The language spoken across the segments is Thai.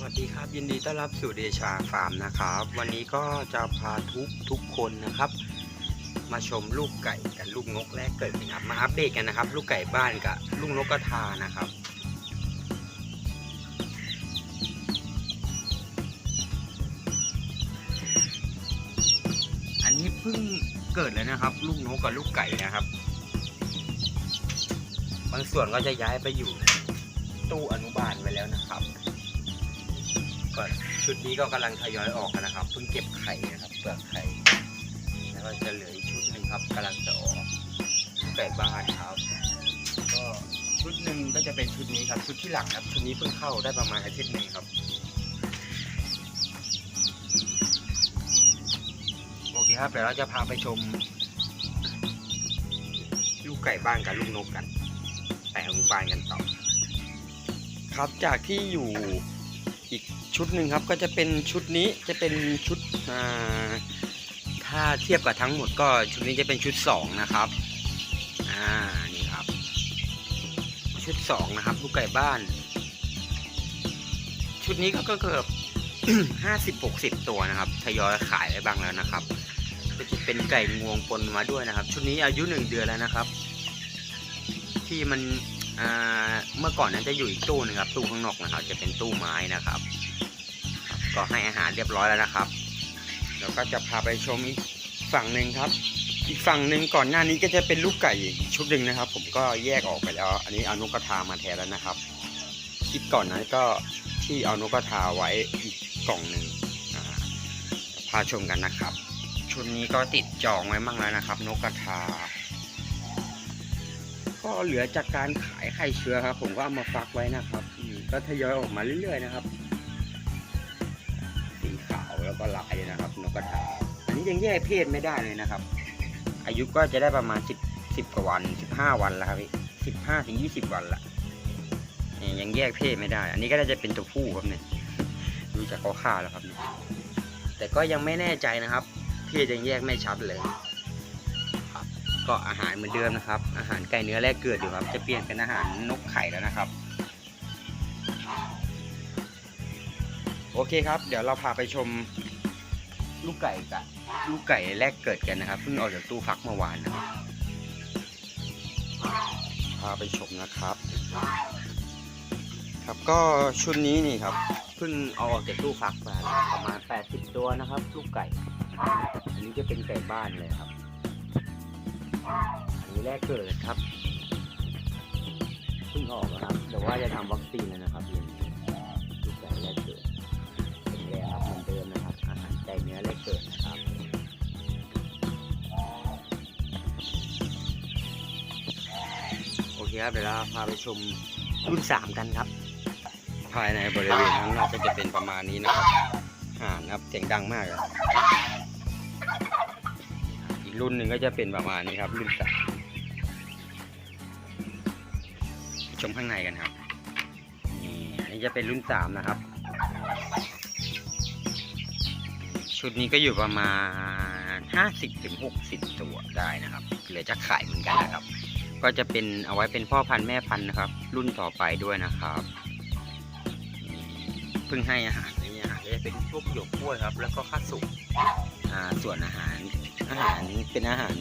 วัสดีครับ ยินดีต้อนรับสู่เดชาฟาร์มนะครับ วันนี้ก็จะพาทุกทุกคนนะครับ มาชมลูกไก่กับลูกนกแรกเกิดนะครับ มาอัปเดตกันนะครับ ลูกไก่บ้านกับลูกนกกระทานะครับ อันนี้เพิ่งเกิดเลยนะครับ ลูกนกกับลูกไก่นะครับ บางส่วนก็จะย้ายไปอยู่ตู้อนุบาลไปแล้วนะครับ ก็ชุดนี้ก็กำลังทยอยออกกันนะครับเพิ่งเก็บไข่นะครับเปลือกไข่แล้วก็จะเหลืออีกชุดหนึ่งครับกำลังจะออกไก่บ้านครับ ก็ชุดหนึ่งก็จะเป็นชุดนี้ครับ ชุดที่หลังครับ ชุดนี้เพิ่งเข้าได้ประมาณอาทิตย์หนึ่งครับโอเคครับเดี๋ยวเราจะพาไปชมลูกไก่บ้านกับลูกนกกัน แต่อนุบาลกันต่อ ครับจากที่อยู่ อีกชุดหนึ่งครับก็จะเป็นชุดนี้จะเป็นชุดถ้าเทียบกับทั้งหมดก็ชุดนี้จะเป็นชุดสองนะครับอ่านี่ครับ ชุดสองนะครับลูกไก่บ้าน ชุดนี้ก็เกือบห้าสิบหกสิบตัวนะครับทยอยขายไปบ้างแล้วนะครับ ก็จะเป็นไก่งวงปนมาด้วยนะครับ ชุดนี้อายุหนึ่งเดือนแล้วนะครับ ที่มัน เมื่อก่อนนั้นจะอยู่อีกตู้หนึงครับ ตู้ข้างนอกนะครับ จะเป็นตู้ไม้นะครับ ก็ให้อาหารเรียบร้อยแล้วนะครับแล้วก็จะพาไปชมอีกฝั่งหนึ่งครับ อีกฝั่งหนึ่งก่อนหน้านี้ก็จะเป็นลูกไก่อีกชุดหนึ่งนะครับ ผมก็แยกออกไปแล้ว อันนี้เอานกกระทามาแทนแล้วนะครับคลิปก่อนนั้นก็ที่เอานกกระทาไว้อีกกล่องหนึ่งพาชมกันนะครับ ชุดนี้ก็ติดจองไว้มั่งแล้วนะครับ นกกระทา ก็เหลือจากการขายไข่เชื้อครับ ผมก็เอามาฟักไว้นะครับก็ทยอยออกมาเรื่อยๆนะครับ สีขาวแล้วก็ลายนะครับนกกระทาอันนี้ยังแยกเพศไม่ได้เลยนะครับ อายุก็จะได้ประมาณสิบสิบกว่าวันสิบห้าวันแล้วครับพี่สิบห้าถึงยี่สิบวันละยยังแยกเพศไม่ได้ อันนี้ก็น่าจะเป็นตัวผู้ครับเนี่ยดูจากเขาฆ่าแล้วครับเนี่ยแต่ก็ยังไม่แน่ใจนะครับ เพศยังแยกไม่ชัดเลย ก็อาหารเหมือนเดิมนะครับ อาหารไก่เนื้อแรกเกิดอยู่ครับ จะเปลี่ยนเป็นอาหารนกไข่แล้วนะครับ โอเคครับ เดี๋ยวเราพาไปชมลูกไก่กับลูกไก่แรกเกิดกันนะครับเพิ่งออกจากตู้ฟักเมื่อวานนะครับพาไปชมนะครับ ครับก็ชุดนี้นี่ครับเพิ่งเอาออกจากตู้ฟักมาประมาณ 80 ตัวนะครับ ลูกไก่ อันนี้จะเป็นไก่บ้านเลยครับ อันนี้แรกเกิดครับเพิ่งออกนะครับแต่ว่าจะทำวัคซีนแล้วนะครับเรียนลูกไก่แรกเกิดเป็นแล้วครับเหมือนเดิมนะครับ อาหารไก่เนื้อแรกเกิดนะครับโอเคครับเดี๋ยวเราพาไปชมรุ่นสามกันครับ ภายในบริเวณข้างนอกก็จะเป็นประมาณนี้นะครับห่านครับเสียงดังมากอะอีก รุ่นหนึ่งก็จะเป็นประมาณนี้ครับ รุ่นสามชมข้างในกันครับนี่อันนี้จะเป็นรุ่นสามนะครับ ชุดนี้ก็อยู่ประมาณห้าสิบถึงหกสิบตัวได้นะครับเหลือจะขายเหมือนกันนะครับ ก็จะเป็นเอาไว้เป็นพ่อพันธุ์แม่พันธุ์นะครับ รุ่นต่อไปด้วยนะครับเพิ่งให้อาหารนี่อาหารจะเป็นพวกหยวกกล้วยครับ แล้วก็ข้าวสุกส่วนอาหาร อาหารเป็นอาหาร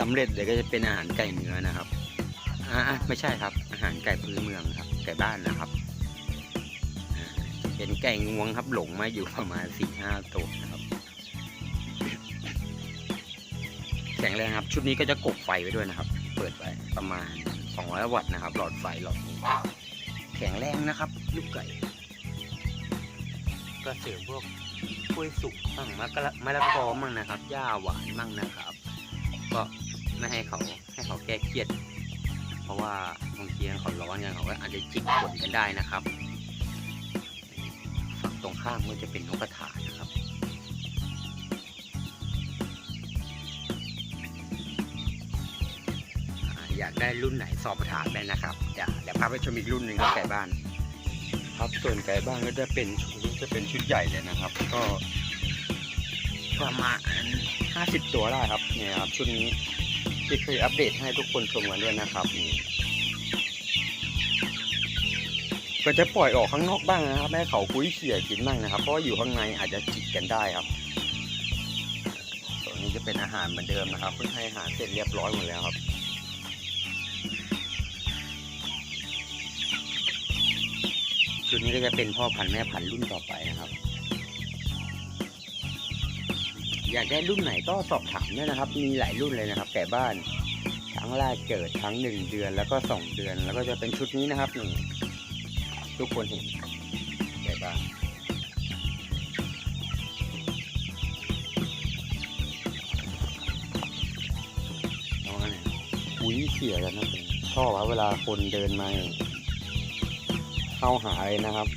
สำเร็จเลยก็จะเป็นอาหารไก่เนื้อนะครับอ่าไม่ใช่ครับ อาหารไก่พื้นเมืองครับ ไก่บ้านนะครับ เป็นไก่งวงครับหลงมาอยู่ประมาณสี่ห้าตัวนะครับ แข็งแรงครับ ชุดนี้ก็จะกบไฟไว้ด้วยนะครับ เปิดไว้ประมาณ200วัตต์นะครับ หลอดไฟหลอดนี้แข็งแรงนะครับ ลูกไก่ ก็เสริมพวก กล้วยสุกมั่งมะกะละมะละกอมั่งนะครับหญ้าหวานมั่งนะครับ ก็ไม่ให้เขาให้เขาแก้เครียด เพราะว่าบางทีเขาร้อนกันเขาก็อาจจะจิกขนกันได้นะครับฝั่งตรงข้ามก็จะเป็นนกกระถานะครับอยากได้รุ่นไหนสอบถามได้นะครับเดี๋ยวพาไปชมอีกรุ่นหนึ่งครับไก่บ้าน ครับส่วนไก่บ้านก็จะเป็นจะเป็นชุดใหญ่เลยนะครับ ก็ประมาณ50ตัวได้ครับเนี่ยครับชุดนี้ที่เคยอัปเดตให้ทุกคนชมกันด้วยนะครับนี่ก็จะปล่อยออกข้างนอกบ้างนะครับไม่ให้เขาคุยเขี่ยกินบ้างนะครับ เพราะอยู่ข้างในอาจจะจิกกันได้ครับส่วนนี้จะเป็นอาหารเหมือนเดิมนะครับ เพิ่งให้อาหารเสร็จเรียบร้อยหมดแล้วครับ ชุดนี้ก็จะเป็นพ่อพันธุ์แม่พันธุ์รุ่นต่อไปนะครับ อยากได้รุ่นไหนก็สอบถามได้นะครับ มีหลายรุ่นเลยนะครับ แต่บ้านทั้งแรกเกิดทั้งหนึ่งเดือนแล้วก็สองเดือน แล้วก็จะเป็นชุดนี้นะครับหนึ่งทุกคนเห็นแต่บ้านน้องเนี่ยอุ้ยเสียกันนะผมชอบครับเวลาคนเดินมา เข้าหาเลยนะครับ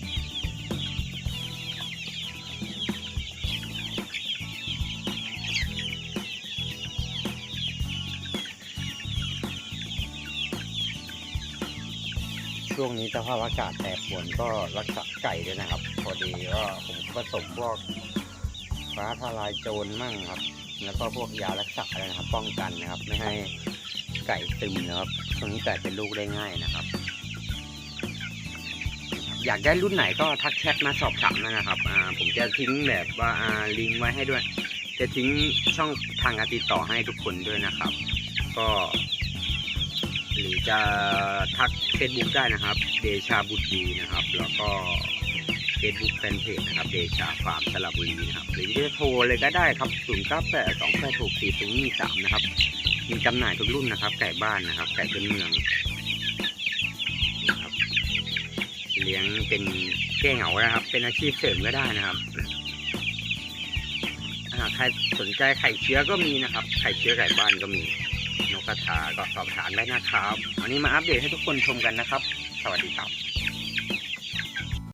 ช่วงนี้สภาพอากาศแปรปรวนก็รักษาไก่ด้วยนะครับ พอดีก็ผมผสมพวกฟ้าทลายโจรมั่งครับ แล้วก็พวกยารักษาอะไรนะครับ ป้องกันนะครับ ไม่ให้ไก่ตึมนะครับช่วงนี้ไก่เป็นลูกได้ง่ายนะครับ อยากได้รุ่นไหนก็ทักแชทมาสอบถามนะครับอ่าผมจะทิ้งแบบว่าอ่าลิงก์ไว้ให้ด้วย จะทิ้งช่องทางการติดต่อให้ทุกคนด้วยนะครับ ก็ หรือจะทักเฟซบุ๊กได้นะครับ เดชาบุตรดีนะครับ แล้วก็เฟซบุ๊กแฟนเพจนะครับเดชาฟาร์มสระบุรีนะครับหรือจะโทรเลยก็ได้ครับ0 9 8 2 8 6 4 0 1 3นะครับมีจำหน่ายทุกรุ่นนะครับ ไก่บ้านนะครับ ไก่เป็นเมือง เลี้ยงเป็นแก้เหงานะครับ เป็นอาชีพเสริมก็ได้นะครับหากใครสนใจไข่เชื้อก็มีนะครับ ไข่เชื้อไก่บ้านก็มี นกกระทาก็สอบถามได้นะครับวันนี้มาอัปเดตให้ทุกคนชมกันนะครับ สวัสดีครับ